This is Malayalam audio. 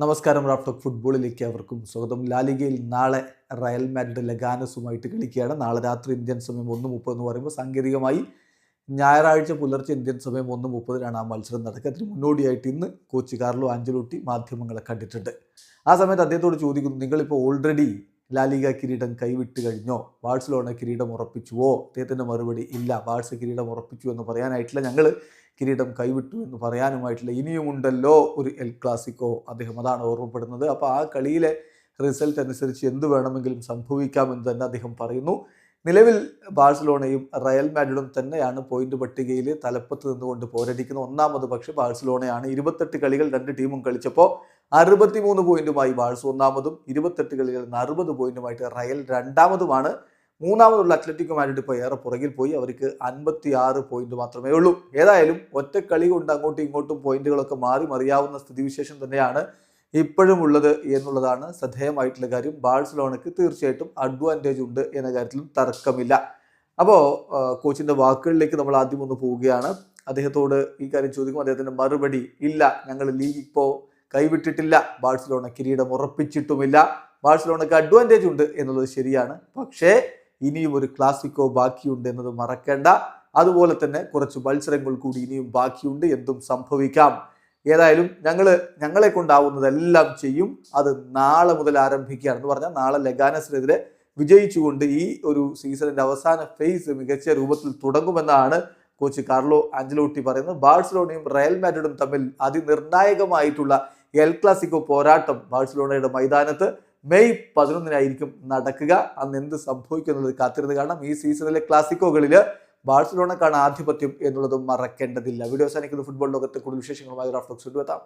നമസ്കാരം റാഫ്റ്റോക്ക് ഫുട്ബോളിലേക്ക് അവർക്കും സ്വാഗതം. ലാലിഗയിൽ നാളെ റയൽ മാഡ്രിഡ് ലഗാനസുമായിട്ട് കളിക്കുകയാണ്. നാളെ രാത്രി ഇന്ത്യൻ സമയം ഒന്ന് മുപ്പത് എന്ന് പറയുമ്പോൾ സാങ്കേതികമായി ഞായറാഴ്ച പുലർച്ചെ ഇന്ത്യൻ സമയം ഒന്ന് മുപ്പതിനാണ് ആ മത്സരം നടക്കുക. അതിന് മുന്നോടിയായിട്ട് ഇന്ന് കോച്ച് കാർലോ ആഞ്ചലോട്ടി മാധ്യമങ്ങളെ കണ്ടിട്ടുണ്ട്. ആ സമയത്ത് അദ്ദേഹത്തോട് ചോദിക്കുന്നു നിങ്ങളിപ്പോൾ ഓൾറെഡി ലാലിഗ കിരീടം കൈവിട്ട് കഴിഞ്ഞോ? ബാഴ്സലോണ കിരീടം ഉറപ്പിച്ചുവോ? അദ്ദേഹത്തിന്റെ മറുപടി ഇല്ല. ബാഴ്സ കിരീടം ഉറപ്പിച്ചു എന്ന് പറയാനായിട്ടില്ല. ഞങ്ങൾ കിരീടം കൈവിട്ടു എന്ന് പറയാനുമായിട്ടില്ല ഇനിയുമുണ്ടല്ലോ ഒരു എൽ ക്ലാസിക്കോ അദ്ദേഹം അതാണ് ഓർമ്മപ്പെടുന്നത്. അപ്പോൾ ആ കളിയിലെ റിസൾട്ട് അനുസരിച്ച് എന്ത് വേണമെങ്കിലും സംഭവിക്കാമെന്ന് തന്നെ അദ്ദേഹം പറയുന്നു. നിലവിൽ ബാഴ്സലോണയും റയൽ മാഡ്രിഡും തന്നെയാണ് പോയിന്റ് പട്ടികയിൽ തലപ്പത്ത് നിന്നുകൊണ്ട് പോരടിക്കുന്ന ഒന്നാമത് പക്ഷേ ബാഴ്സലോണയാണ് ഇരുപത്തെട്ട് കളികൾ രണ്ട് ടീമും കളിച്ചപ്പോൾ അറുപത്തിമൂന്ന് പോയിന്റുമായി ബാഴ്സ ഒന്നാമതും ഇരുപത്തെട്ട് കളികളിൽ നിന്ന് അറുപത് പോയിന്റുമായിട്ട് റയൽ രണ്ടാമതുമാണ് മൂന്നാമതുള്ള അത്ലറ്റിക്കോ മാഡ്രിഡ് ഇപ്പോൾ ഏറെ പുറകിൽ പോയി. അവർക്ക് അൻപത്തി ആറ് പോയിന്റ് മാത്രമേ ഉള്ളൂ. ഏതായാലും ഒറ്റ കളി കൊണ്ട് അങ്ങോട്ടും ഇങ്ങോട്ടും പോയിന്റുകളൊക്കെ മാറി മറിയാവുന്ന സ്ഥിതിവിശേഷം തന്നെയാണ് ഇപ്പോഴും ഉള്ളത് എന്നുള്ളതാണ് ശ്രദ്ധേയമായിട്ടുള്ള കാര്യം. ബാഴ്സലോണയ്ക്ക് തീർച്ചയായിട്ടും അഡ്വാന്റേജ് ഉണ്ട് എന്ന കാര്യത്തിലും തർക്കമില്ല. അപ്പോൾ കോച്ചിന്റെ വാക്കുകളിലേക്ക് നമ്മൾ ആദ്യം ഒന്ന് പോവുകയാണ്. അദ്ദേഹത്തോട് ഈ കാര്യം ചോദിക്കുമ്പോൾ അദ്ദേഹത്തിന്റെ മറുപടി ഇല്ല. ഞങ്ങൾ ലീഗ് ഇപ്പോൾ കൈവിട്ടിട്ടില്ല. ബാഴ്സലോണ കിരീടം ഉറപ്പിച്ചിട്ടുമില്ല. ബാഴ്സലോണയ്ക്ക് അഡ്വാന്റേജ് ഉണ്ട് എന്നുള്ളത് ശരിയാണ്. പക്ഷേ ഇനിയും ഒരു ക്ലാസിക്കോ ബാക്കിയുണ്ട് എന്നത് മറക്കേണ്ട. അതുപോലെ തന്നെ കുറച്ച് മത്സരങ്ങൾ കൂടി ഇനിയും ബാക്കിയുണ്ട്. എന്തും സംഭവിക്കാം. ഏതായാലും ഞങ്ങൾ ഞങ്ങളെ കൊണ്ടാവുന്നതെല്ലാം ചെയ്യും. അത് നാളെ മുതൽ ആരംഭിക്കുകയാണ് എന്ന് പറഞ്ഞാൽ നാളെ ലഗാനസിനെതിരെ വിജയിച്ചുകൊണ്ട് ഈ ഒരു സീസണിന്റെ അവസാന ഫേസ് മികച്ച രൂപത്തിൽ തുടങ്ങുമെന്നാണ് കോച്ച് കാർലോ ആഞ്ചലോട്ടി പറയുന്നത്. ബാഴ്സലോണയും റയൽ മാഡ്രിഡും തമ്മിൽ അതിനിർണായകമായിട്ടുള്ള എൽ ക്ലാസിക്കോ പോരാട്ടം ബാഴ്സലോണയുടെ മൈതാനത്ത് മെയ് പതിനൊന്നിനായിരിക്കും നടക്കുക. അന്ന് എന്ത് സംഭവിക്കുന്നത് കാത്തിരുന്ന് കാണാം ഈ സീസണിലെ ക്ലാസിക്കോകളിൽ ബാഴ്സലോണക്കാണ് ആധിപത്യം എന്നുള്ളതും മറക്കേണ്ടതില്ല. വീഡിയോ അവസാനിക്കുന്ന. ഫുട്ബോൾ ലോകത്തെ കൂടുതൽ വിശേഷങ്ങളുമായി റാഫ്റ്റോക്സ് എത്താം.